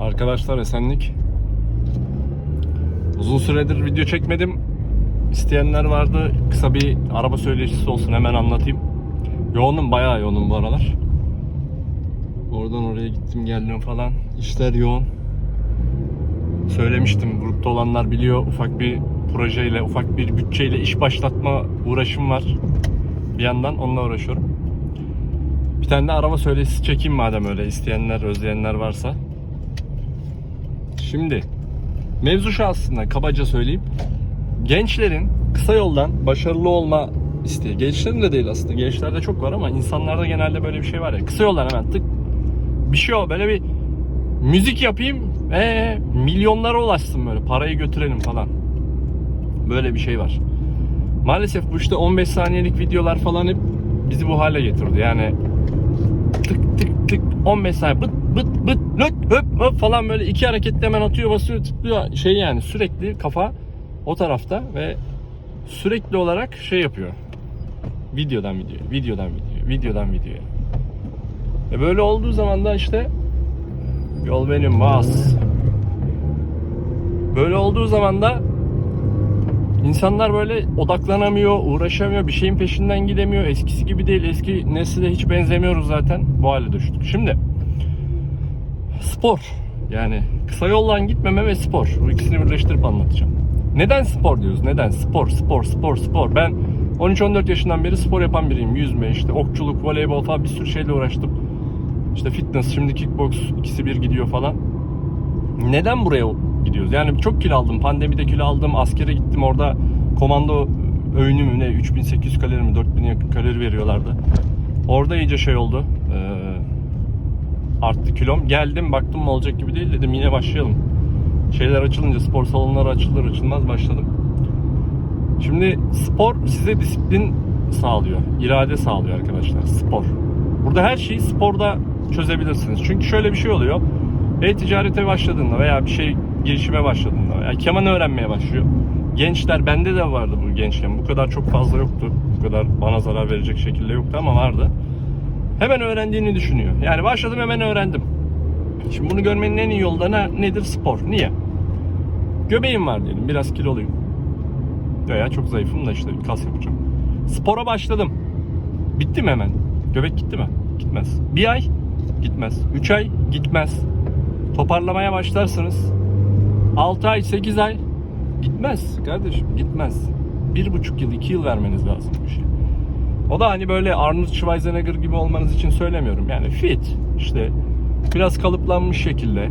Arkadaşlar esenlik. Uzun süredir video çekmedim. İsteyenler vardı. Kısa bir araba söyleşisi olsun hemen anlatayım. Yoğunum bayağı yoğunum bu aralar. Oradan oraya gittim geldim falan. İşler yoğun. Söylemiştim grupta olanlar biliyor ufak bir projeyle ufak bir bütçeyle iş başlatma uğraşım var. Bir yandan onunla uğraşıyorum. Bir tane de araba söyleşisi çekeyim madem öyle isteyenler özleyenler varsa. Şimdi mevzu şu aslında kabaca söyleyeyim. Gençlerin kısa yoldan başarılı olma isteği. Gençlerin de değil aslında. Gençlerde çok var ama insanlarda genelde böyle bir şey var ya. Kısa yoldan hemen tık bir şey o böyle bir müzik yapayım ee, milyonlara ulaşsın böyle parayı götürelim falan. Böyle bir şey var. Maalesef bu işte 15 saniyelik videolar falan hep bizi bu hale getirdi. Yani tık tık tık 15 saniye bıt bıt bıt löt höp höp falan böyle iki hareketle hemen atıyor basıyor tıklıyor şey yani sürekli kafa o tarafta ve sürekli olarak şey yapıyor. Videodan videoya, videodan videoya, videodan videoya. E böyle olduğu zaman da işte yol benim vas. Böyle olduğu zaman da İnsanlar böyle odaklanamıyor, uğraşamıyor, bir şeyin peşinden gidemiyor. Eskisi gibi değil. Eski nesile hiç benzemiyoruz zaten. Bu hale düştük. Şimdi spor. Yani kısa yoldan gitmeme ve spor. Bu ikisini birleştirip anlatacağım. Neden spor diyoruz? Neden? Spor, spor, spor, spor. Ben 13-14 yaşından beri spor yapan biriyim. Yüzme, işte okçuluk, voleybol falan bir sürü şeyle uğraştım. İşte fitness, şimdi kickbox ikisi bir gidiyor falan. Neden buraya gidiyoruz? Yani çok kilo aldım. Pandemide kilo aldım. Askere gittim orada komando öğünü mü ne 3800 kalori mi 4000 yakın kalori veriyorlardı. Orada iyice şey oldu. Arttı kilom. Geldim baktım mı olacak gibi değil dedim yine başlayalım. Şeyler açılınca spor salonları açılır açılmaz başladım. Şimdi spor size disiplin sağlıyor. irade sağlıyor arkadaşlar. Spor. Burada her şeyi sporda çözebilirsiniz. Çünkü şöyle bir şey oluyor. E-ticarete başladığında veya bir şey girişime başladığında veya keman öğrenmeye başlıyor. Gençler bende de vardı bu gençken. Bu kadar çok fazla yoktu. Bu kadar bana zarar verecek şekilde yoktu ama vardı. Hemen öğrendiğini düşünüyor. Yani başladım hemen öğrendim. Şimdi bunu görmenin en iyi ne, nedir? Spor. Niye? Göbeğim var diyelim. Biraz kiloluyum. Veya çok zayıfım da işte kas yapacağım. Spora başladım. Bitti mi hemen? Göbek gitti mi? Gitmez. Bir ay gitmez. Üç ay gitmez. Toparlamaya başlarsınız. 6 ay, 8 ay gitmez kardeşim gitmez. Bir buçuk yıl, iki yıl vermeniz lazım bu işe. O da hani böyle Arnold Schwarzenegger gibi olmanız için söylemiyorum. Yani fit, işte biraz kalıplanmış şekilde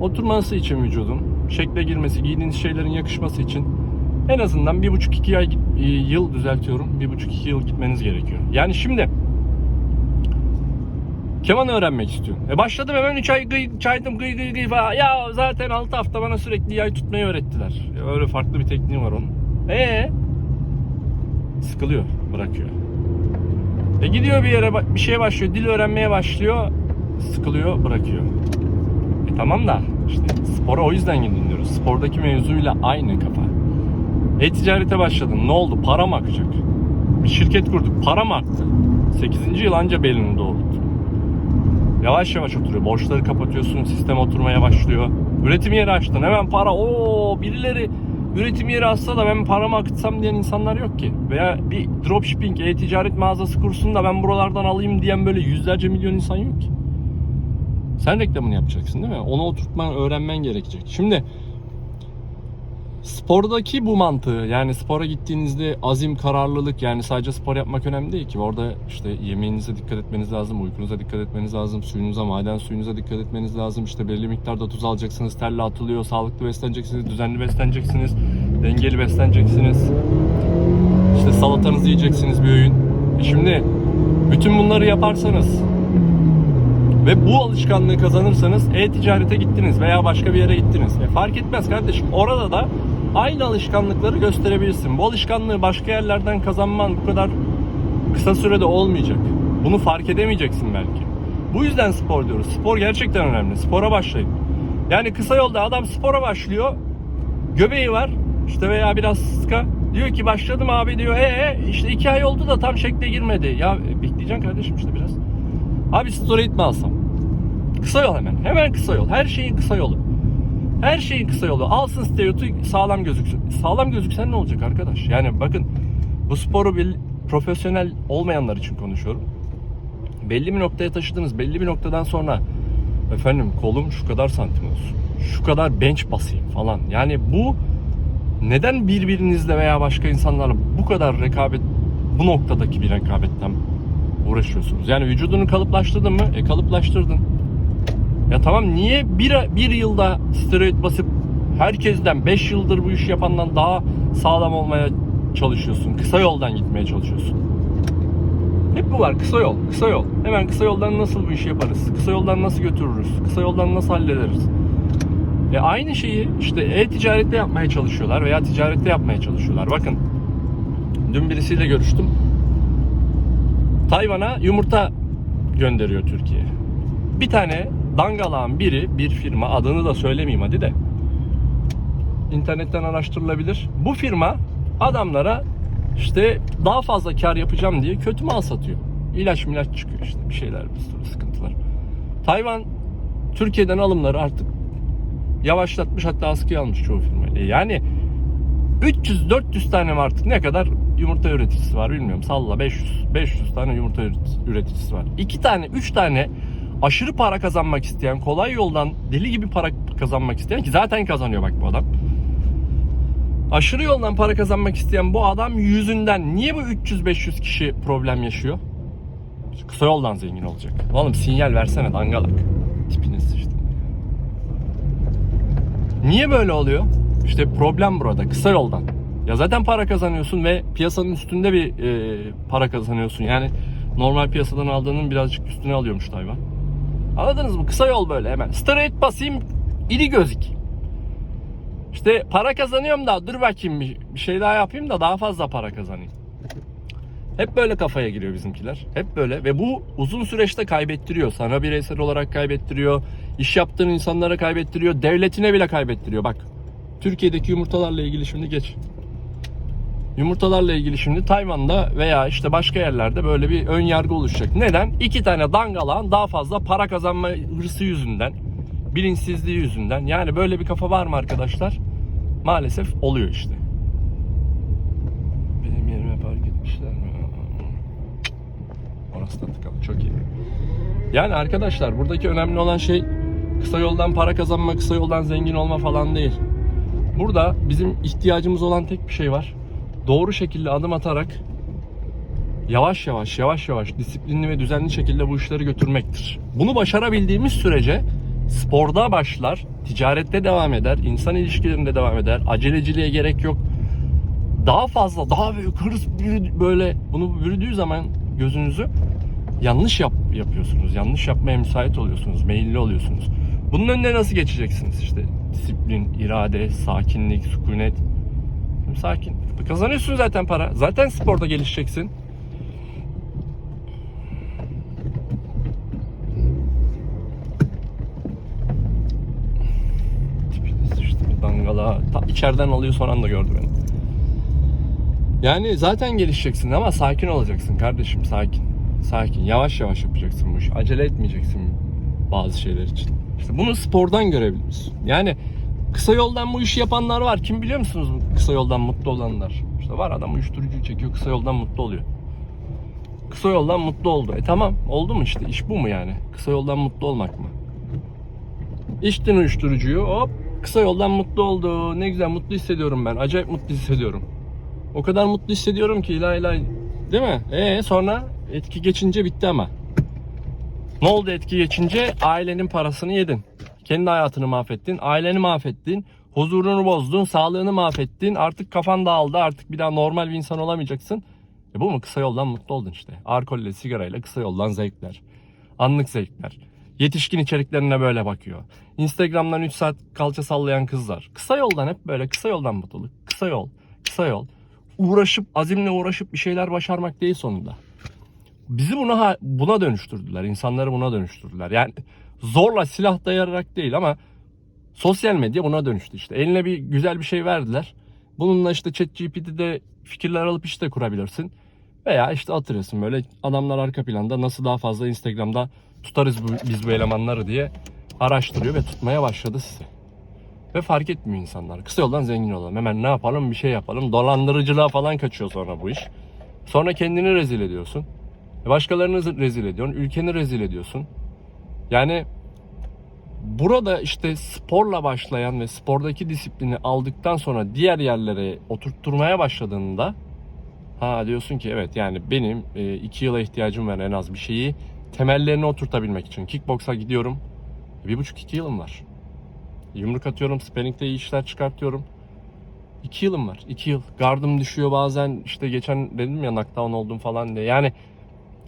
oturması için vücudun, şekle girmesi, giydiğiniz şeylerin yakışması için en azından bir buçuk iki ay e, yıl düzeltiyorum. Bir buçuk iki yıl gitmeniz gerekiyor. Yani şimdi keman öğrenmek istiyorum. E başladım hemen 3 ay gıy, çaydım gıy gıy gıy falan. Ya zaten 6 hafta bana sürekli yay tutmayı öğrettiler. Ya öyle farklı bir tekniği var onun. E sıkılıyor, bırakıyor. E gidiyor bir yere bir şeye başlıyor, dil öğrenmeye başlıyor, sıkılıyor, bırakıyor. E tamam da işte spora o yüzden gidin diyoruz. Spordaki mevzuyla aynı kafa. E-ticarete başladın. Ne oldu? Para mı akacak? Bir şirket kurduk. Para mı aktı? 8. yıl anca belini doğrulttu. Yavaş yavaş oturuyor. Borçları kapatıyorsun. Sistem oturmaya başlıyor. Üretim yeri açtın. Hemen para. Oo birileri üretim yeri açsa da ben paramı akıtsam diyen insanlar yok ki. Veya bir dropshipping, e-ticaret mağazası kursun da ben buralardan alayım diyen böyle yüzlerce milyon insan yok ki. Sen reklamını yapacaksın değil mi? Onu oturtman, öğrenmen gerekecek. Şimdi spordaki bu mantığı yani spora gittiğinizde azim, kararlılık yani sadece spor yapmak önemli değil ki. Orada işte yemeğinize dikkat etmeniz lazım, uykunuza dikkat etmeniz lazım, suyunuza, maden suyunuza dikkat etmeniz lazım. İşte belirli miktarda tuz alacaksınız, terle atılıyor, sağlıklı besleneceksiniz, düzenli besleneceksiniz, dengeli besleneceksiniz. İşte salatanızı yiyeceksiniz bir öğün. E şimdi bütün bunları yaparsanız ve bu alışkanlığı kazanırsanız e-ticarete gittiniz veya başka bir yere gittiniz. E fark etmez kardeşim. Orada da aynı alışkanlıkları gösterebilirsin. Bu alışkanlığı başka yerlerden kazanman bu kadar kısa sürede olmayacak. Bunu fark edemeyeceksin belki. Bu yüzden spor diyoruz. Spor gerçekten önemli. Spora başlayın. Yani kısa yolda adam spora başlıyor. Göbeği var. işte veya biraz sıska. Diyor ki başladım abi diyor. E işte iki ay oldu da tam şekle girmedi. Ya e, bekleyeceksin kardeşim işte biraz. Abi steroid mi alsam? Kısa yol hemen. Hemen kısa yol. Her şeyin kısa yolu. Her şeyin kısa yolu. Alsın stereotu sağlam gözüksün. Sağlam gözüksen ne olacak arkadaş? Yani bakın bu sporu bir profesyonel olmayanlar için konuşuyorum. Belli bir noktaya taşıdınız. Belli bir noktadan sonra efendim kolum şu kadar santim olsun. Şu kadar bench basayım falan. Yani bu neden birbirinizle veya başka insanlarla bu kadar rekabet bu noktadaki bir rekabetten uğraşıyorsunuz? Yani vücudunu kalıplaştırdın mı? E kalıplaştırdın. Ya tamam niye bir, bir yılda steroid basıp herkesten 5 yıldır bu işi yapandan daha sağlam olmaya çalışıyorsun? Kısa yoldan gitmeye çalışıyorsun. Hep bu var kısa yol, kısa yol. Hemen kısa yoldan nasıl bu işi yaparız? Kısa yoldan nasıl götürürüz? Kısa yoldan nasıl hallederiz? E aynı şeyi işte e-ticarette yapmaya çalışıyorlar veya ticarette yapmaya çalışıyorlar. Bakın dün birisiyle görüştüm. Tayvan'a yumurta gönderiyor Türkiye. Bir tane dangalağın biri bir firma adını da söylemeyeyim hadi de internetten araştırılabilir. Bu firma adamlara işte daha fazla kar yapacağım diye kötü mal satıyor. İlaç milaç çıkıyor işte bir şeyler bir sürü sıkıntılar. Tayvan Türkiye'den alımları artık yavaşlatmış hatta askıya almış çoğu firmayla. Yani 300-400 tane mi artık ne kadar yumurta üreticisi var bilmiyorum salla 500 500 tane yumurta üreticisi var. 2 tane 3 tane aşırı para kazanmak isteyen kolay yoldan deli gibi para kazanmak isteyen ki zaten kazanıyor bak bu adam. Aşırı yoldan para kazanmak isteyen bu adam yüzünden niye bu 300-500 kişi problem yaşıyor? Kısa yoldan zengin olacak. Oğlum sinyal versene dangalak. Tipiniz işte. Niye böyle oluyor? İşte problem burada kısa yoldan. Ya zaten para kazanıyorsun ve piyasanın üstünde bir e, para kazanıyorsun. Yani normal piyasadan aldığının birazcık üstüne alıyormuş Tayvan. Anladınız mı? Kısa yol böyle hemen. Straight basayım, iri gözük. İşte para kazanıyorum da dur bakayım bir, şey daha yapayım da daha fazla para kazanayım. Hep böyle kafaya giriyor bizimkiler. Hep böyle ve bu uzun süreçte kaybettiriyor. Sana bireysel olarak kaybettiriyor. İş yaptığın insanlara kaybettiriyor. Devletine bile kaybettiriyor. Bak Türkiye'deki yumurtalarla ilgili şimdi geç. Yumurtalarla ilgili şimdi Tayvan'da veya işte başka yerlerde böyle bir ön yargı oluşacak. Neden? İki tane dangalan daha fazla para kazanma hırsı yüzünden, bilinçsizliği yüzünden. Yani böyle bir kafa var mı arkadaşlar? Maalesef oluyor işte. Benim yerime park etmişler mi? Orası da tıkalı. Çok iyi. Yani arkadaşlar buradaki önemli olan şey kısa yoldan para kazanma, kısa yoldan zengin olma falan değil. Burada bizim ihtiyacımız olan tek bir şey var. Doğru şekilde adım atarak yavaş yavaş yavaş yavaş disiplinli ve düzenli şekilde bu işleri götürmektir. Bunu başarabildiğimiz sürece sporda başlar, ticarette devam eder, insan ilişkilerinde devam eder. Aceleciliğe gerek yok. Daha fazla, daha büyük hırs böyle bunu bürüdüğü zaman gözünüzü yanlış yap, yapıyorsunuz. Yanlış yapmaya müsait oluyorsunuz, meyilli oluyorsunuz. Bunun önüne nasıl geçeceksiniz işte? Disiplin, irade, sakinlik, sükunet. Sakin. Kazanıyorsun zaten para. Zaten sporda gelişeceksin. Dangala. Ta içeriden alıyor son anda gördü beni. Yani zaten gelişeceksin ama sakin olacaksın kardeşim sakin. Sakin. Yavaş yavaş yapacaksın bu işi. Acele etmeyeceksin bazı şeyler için. İşte bunu spordan görebiliriz. Yani kısa yoldan bu işi yapanlar var. Kim biliyor musunuz bu kısa yoldan mutlu olanlar? İşte var adam uyuşturucu çekiyor kısa yoldan mutlu oluyor. Kısa yoldan mutlu oldu. E tamam oldu mu işte iş bu mu yani? Kısa yoldan mutlu olmak mı? İçtin uyuşturucuyu hop kısa yoldan mutlu oldu. Ne güzel mutlu hissediyorum ben. Acayip mutlu hissediyorum. O kadar mutlu hissediyorum ki la la değil mi? E sonra etki geçince bitti ama. Ne oldu etki geçince? Ailenin parasını yedin. Kendi hayatını mahvettin, aileni mahvettin, huzurunu bozdun, sağlığını mahvettin. Artık kafan dağıldı. Artık bir daha normal bir insan olamayacaksın. E bu mu? Kısa yoldan mutlu oldun işte. Alkolle, sigarayla kısa yoldan zevkler. Anlık zevkler. Yetişkin içeriklerine böyle bakıyor. Instagram'dan 3 saat kalça sallayan kızlar. Kısa yoldan hep böyle kısa yoldan mutluluk. Kısa yol, kısa yol. Uğraşıp, azimle uğraşıp bir şeyler başarmak değil sonunda. Bizi buna buna dönüştürdüler. İnsanları buna dönüştürdüler. Yani zorla silah dayayarak değil ama sosyal medya buna dönüştü işte. Eline bir güzel bir şey verdiler. Bununla işte ChatGPT'de fikirler alıp işte kurabilirsin. Veya işte atıyorsun böyle adamlar arka planda nasıl daha fazla Instagram'da tutarız bu, biz bu elemanları diye araştırıyor ve tutmaya başladı sizi. Ve fark etmiyor insanlar. Kısa yoldan zengin olalım. Hemen ne yapalım bir şey yapalım. Dolandırıcılığa falan kaçıyor sonra bu iş. Sonra kendini rezil ediyorsun. Başkalarını rezil ediyorsun. Ülkeni rezil ediyorsun. Yani burada işte sporla başlayan ve spordaki disiplini aldıktan sonra diğer yerlere oturtturmaya başladığında ha diyorsun ki evet yani benim e, iki yıla ihtiyacım var en az bir şeyi temellerini oturtabilmek için. Kickboksa gidiyorum. Bir buçuk iki yılım var. Yumruk atıyorum, sparingde iyi işler çıkartıyorum. İki yılım var. iki yıl. Gardım düşüyor bazen. işte geçen dedim ya knockdown oldum falan diye. Yani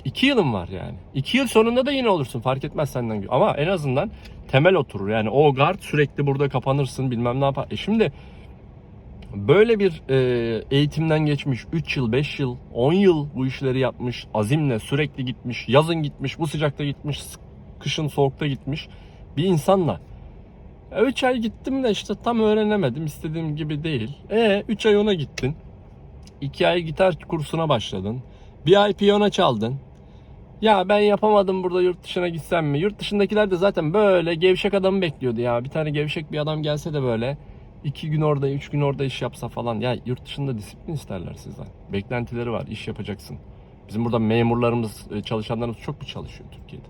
iki yılım var yani. İki yıl sonunda da yine olursun. Fark etmez senden. Ama en azından temel oturur. Yani o guard sürekli burada kapanırsın bilmem ne yapar. E şimdi böyle bir e, eğitimden geçmiş 3 yıl, 5 yıl, 10 yıl bu işleri yapmış, azimle sürekli gitmiş, yazın gitmiş, bu sıcakta gitmiş, kışın soğukta gitmiş bir insanla 3 ay gittim de işte tam öğrenemedim. istediğim gibi değil. E 3 ay ona gittin. 2 ay gitar kursuna başladın. Bir ay piyano çaldın. Ya ben yapamadım burada yurt dışına gitsem mi? Yurt dışındakiler de zaten böyle gevşek adamı bekliyordu ya. Bir tane gevşek bir adam gelse de böyle iki gün orada, üç gün orada iş yapsa falan. Ya yurt dışında disiplin isterler sizden. Beklentileri var, iş yapacaksın. Bizim burada memurlarımız, e, çalışanlarımız çok mu çalışıyor Türkiye'de?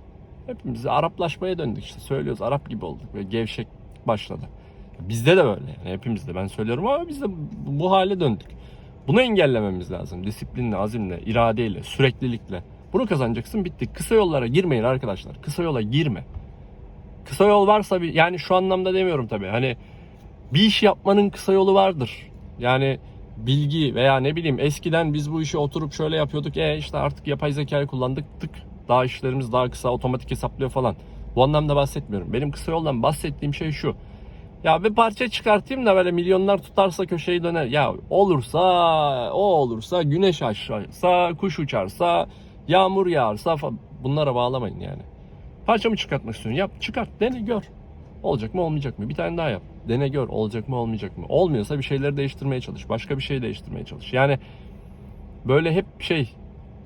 Hepimiz Araplaşmaya döndük işte. Söylüyoruz Arap gibi olduk ve gevşek başladı. Bizde de böyle yani hepimizde ben söylüyorum ama biz de bu, bu hale döndük. Bunu engellememiz lazım. Disiplinle, azimle, iradeyle, süreklilikle. Bunu kazanacaksın bitti. Kısa yollara girmeyin arkadaşlar. Kısa yola girme. Kısa yol varsa bir yani şu anlamda demiyorum tabii. Hani bir iş yapmanın kısa yolu vardır. Yani bilgi veya ne bileyim eskiden biz bu işi oturup şöyle yapıyorduk. E işte artık yapay zekayı kullandık tık. Daha işlerimiz daha kısa otomatik hesaplıyor falan. Bu anlamda bahsetmiyorum. Benim kısa yoldan bahsettiğim şey şu. Ya bir parça çıkartayım da böyle milyonlar tutarsa köşeyi döner. Ya olursa o olursa güneş aşarsa kuş uçarsa yağmur yağarsa. Bunlara bağlamayın yani. Parçamı çıkartmak istiyorsun. Yap çıkart dene gör. Olacak mı olmayacak mı? Bir tane daha yap. Dene gör olacak mı olmayacak mı? Olmuyorsa bir şeyleri değiştirmeye çalış. Başka bir şey değiştirmeye çalış. Yani böyle hep şey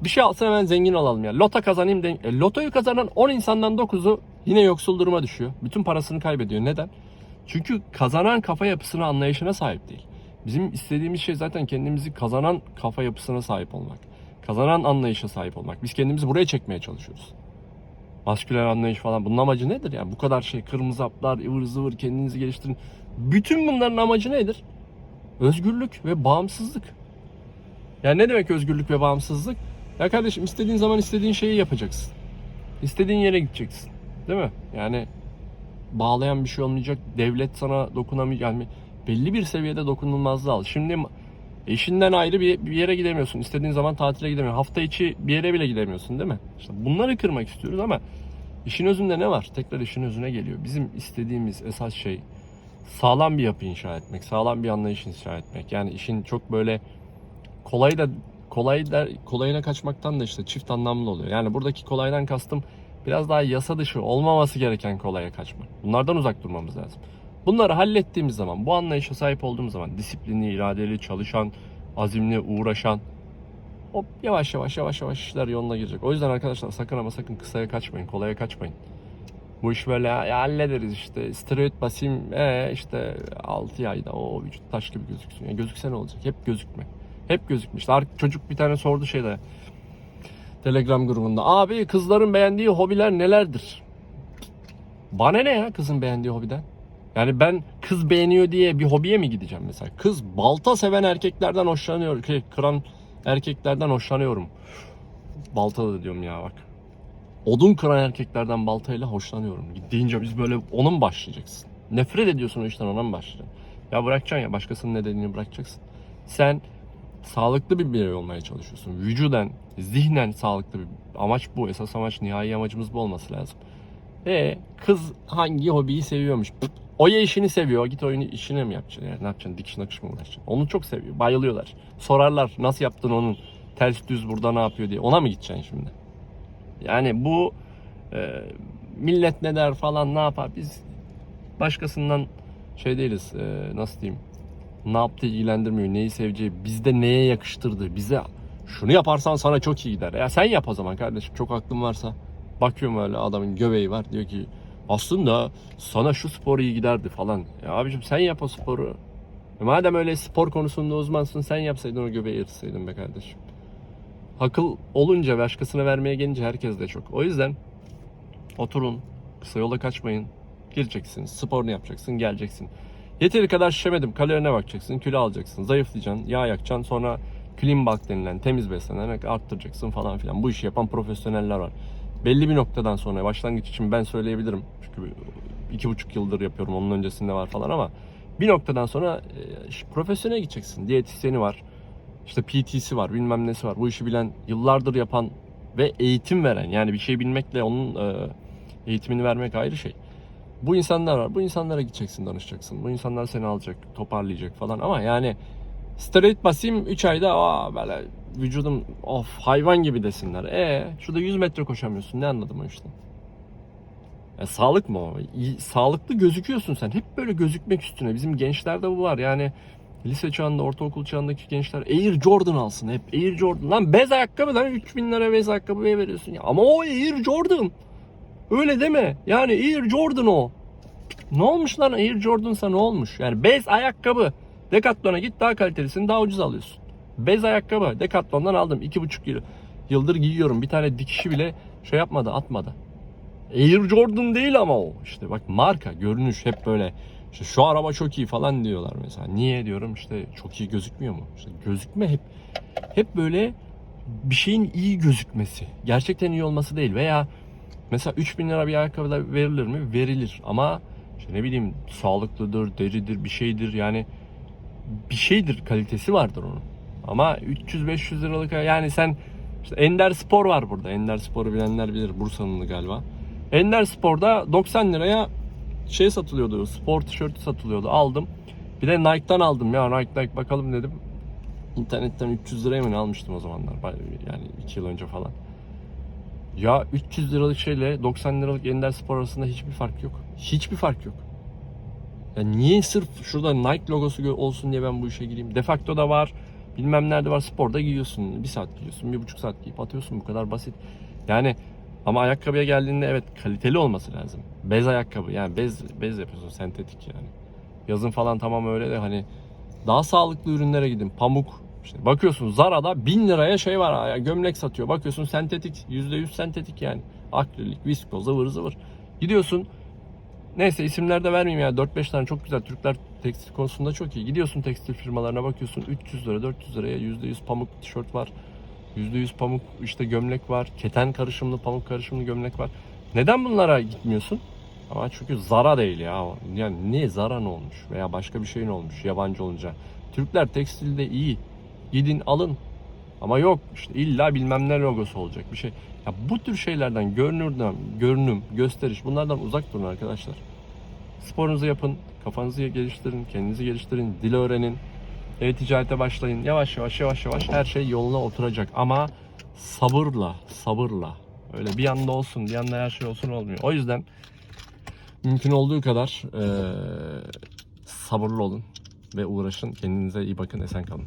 bir şey alsam hemen zengin olalım ya. Loto kazanayım. De, e, lotoyu kazanan 10 insandan 9'u yine yoksul duruma düşüyor. Bütün parasını kaybediyor. Neden? Çünkü kazanan kafa yapısına anlayışına sahip değil. Bizim istediğimiz şey zaten kendimizi kazanan kafa yapısına sahip olmak. Kazanan anlayışa sahip olmak. Biz kendimizi buraya çekmeye çalışıyoruz. Masküler anlayış falan. Bunun amacı nedir yani? Bu kadar şey kırmızı haplar, ıvır zıvır kendinizi geliştirin. Bütün bunların amacı nedir? Özgürlük ve bağımsızlık. Yani ne demek özgürlük ve bağımsızlık? Ya kardeşim istediğin zaman istediğin şeyi yapacaksın. İstediğin yere gideceksin. Değil mi? Yani bağlayan bir şey olmayacak. Devlet sana dokunamayacak. Yani belli bir seviyede dokunulmazlığı al. Şimdi eşinden ayrı bir, bir yere gidemiyorsun. İstediğin zaman tatile gidemiyorsun. Hafta içi bir yere bile gidemiyorsun değil mi? İşte bunları kırmak istiyoruz ama işin özünde ne var? Tekrar işin özüne geliyor. Bizim istediğimiz esas şey sağlam bir yapı inşa etmek, sağlam bir anlayış inşa etmek. Yani işin çok böyle kolay da kolay da kolayına kaçmaktan da işte çift anlamlı oluyor. Yani buradaki kolaydan kastım biraz daha yasa dışı olmaması gereken kolaya kaçmak. Bunlardan uzak durmamız lazım. Bunları hallettiğimiz zaman, bu anlayışa sahip olduğumuz zaman disiplinli, iradeli, çalışan, azimli, uğraşan hop yavaş yavaş yavaş yavaş işler yoluna girecek. O yüzden arkadaşlar sakın ama sakın kısaya kaçmayın, kolaya kaçmayın. Bu iş böyle ya, hallederiz işte steroid basayım ee, işte 6 ayda o vücut taş gibi gözüksün. Ya gözükse ne olacak? Hep gözükme. Hep gözükmüş. Çocuk bir tane sordu şeyde. Telegram grubunda. Abi kızların beğendiği hobiler nelerdir? Bana ne ya kızın beğendiği hobiden? Yani ben kız beğeniyor diye bir hobiye mi gideceğim mesela? Kız balta seven erkeklerden hoşlanıyor. Şey, kıran erkeklerden hoşlanıyorum. Balta da diyorum ya bak. Odun kıran erkeklerden baltayla hoşlanıyorum. Deyince biz böyle ona mı başlayacaksın? Nefret ediyorsun o işten ona mı başlayacaksın? Ya bırakacaksın ya başkasının ne dediğini bırakacaksın. Sen sağlıklı bir birey olmaya çalışıyorsun. Vücuden, zihnen sağlıklı bir amaç bu. Esas amaç, nihai amacımız bu olması lazım. E kız hangi hobiyi seviyormuş? Oya işini seviyor. Git oyunu işine mi yapacaksın? Yani ne yapacaksın? Dikiş nakış mı uğraşacaksın? Onu çok seviyor. Bayılıyorlar. Sorarlar nasıl yaptın onun? Ters düz burada ne yapıyor diye. Ona mı gideceksin şimdi? Yani bu e, millet ne der falan ne yapar? Biz başkasından şey değiliz. E, nasıl diyeyim? Ne yaptığı ilgilendirmiyor. Neyi seveceği. Bizde neye yakıştırdı. Bize şunu yaparsan sana çok iyi gider. Ya sen yap o zaman kardeşim. Çok aklın varsa. Bakıyorum öyle adamın göbeği var. Diyor ki aslında sana şu spor iyi giderdi falan. Ya abicim sen yap o sporu. E madem öyle spor konusunda uzmansın sen yapsaydın o göbeği yırtsaydın be kardeşim. Akıl olunca başkasına vermeye gelince herkes de çok. O yüzden oturun, kısa yola kaçmayın. Gireceksin, sporunu yapacaksın, geleceksin. Yeteri kadar şişemedim. Kalorine bakacaksın, kilo alacaksın, zayıflayacaksın, yağ yakacaksın. Sonra clean bulk denilen temiz beslenerek arttıracaksın falan filan. Bu işi yapan profesyoneller var. Belli bir noktadan sonra başlangıç için ben söyleyebilirim. Çünkü iki buçuk yıldır yapıyorum. Onun öncesinde var falan ama bir noktadan sonra e, profesyonel gideceksin. Diyetisyeni var. İşte PT'si var, bilmem nesi var. Bu işi bilen, yıllardır yapan ve eğitim veren. Yani bir şey bilmekle onun e, eğitimini vermek ayrı şey. Bu insanlar var. Bu insanlara gideceksin, danışacaksın. Bu insanlar seni alacak, toparlayacak falan. Ama yani straight basayım 3 ayda aa böyle vücudum of hayvan gibi desinler. E şurada 100 metre koşamıyorsun. Ne anladım o işte? E, sağlık mı o? İyi- sağlıklı gözüküyorsun sen. Hep böyle gözükmek üstüne. Bizim gençlerde bu var. Yani lise çağında, ortaokul çağındaki gençler Air Jordan alsın hep. Air Jordan. Lan bez ayakkabı lan 3000 lira bez ayakkabıya veriyorsun ya. Ama o Air Jordan. Öyle deme. Yani Air Jordan o. Ne olmuş lan Air Jordan'sa ne olmuş? Yani bez ayakkabı. Decathlon'a git daha kalitelisini daha ucuz alıyorsun. Bez ayakkabı. Decathlon'dan aldım. 2,5 yıl, yıldır giyiyorum. Bir tane dikişi bile şey yapmadı atmadı. Air Jordan değil ama o. İşte bak marka, görünüş hep böyle. İşte şu araba çok iyi falan diyorlar mesela. Niye diyorum işte çok iyi gözükmüyor mu? İşte gözükme hep hep böyle bir şeyin iyi gözükmesi. Gerçekten iyi olması değil veya mesela 3000 lira bir ayakkabı da verilir mi? Verilir ama işte ne bileyim sağlıklıdır, deridir, bir şeydir yani bir şeydir, kalitesi vardır onun. Ama 300-500 liralık yani sen işte Ender Spor var burada. Ender Spor'u bilenler bilir. Bursa'nın galiba. Ender Spor'da 90 liraya şey satılıyordu. Spor tişörtü satılıyordu. Aldım. Bir de Nike'dan aldım ya. Nike Nike bakalım dedim. İnternetten 300 liraya mı ne almıştım o zamanlar? Yani 2 yıl önce falan. Ya 300 liralık şeyle 90 liralık Ender Spor arasında hiçbir fark yok. Hiçbir fark yok. Ya niye sırf şurada Nike logosu olsun diye ben bu işe gireyim? Defacto da var. Bilmem nerede var. Sporda giyiyorsun. Bir saat giyiyorsun. Bir buçuk saat giyip atıyorsun. Bu kadar basit. Yani ama ayakkabıya geldiğinde evet kaliteli olması lazım. Bez ayakkabı yani bez bez yapıyorsun sentetik yani. Yazın falan tamam öyle de hani daha sağlıklı ürünlere gidin. Pamuk işte bakıyorsun Zara'da 1000 liraya şey var ya gömlek satıyor. Bakıyorsun sentetik %100 sentetik yani. Akrilik, viskoz, ıvır zıvır. Gidiyorsun Neyse isimler de vermeyeyim ya 4-5 tane çok güzel Türkler tekstil konusunda çok iyi. Gidiyorsun tekstil firmalarına bakıyorsun 300 lira 400 liraya %100 pamuk tişört var. %100 pamuk işte gömlek var. Keten karışımlı pamuk karışımlı gömlek var. Neden bunlara gitmiyorsun? Ama çünkü Zara değil ya. Yani niye Zara ne olmuş veya başka bir şey ne olmuş yabancı olunca. Türkler tekstilde iyi. Gidin alın. Ama yok işte illa bilmem ne logosu olacak bir şey. Ya bu tür şeylerden görünürden, görünüm, gösteriş bunlardan uzak durun arkadaşlar. Sporunuzu yapın, kafanızı geliştirin, kendinizi geliştirin, dil öğrenin. E-ticarete başlayın. Yavaş yavaş yavaş yavaş her şey yoluna oturacak ama sabırla, sabırla. Öyle bir anda olsun, bir anda her şey olsun olmuyor. O yüzden mümkün olduğu kadar eee, sabırlı olun ve uğraşın. Kendinize iyi bakın, esen kalın.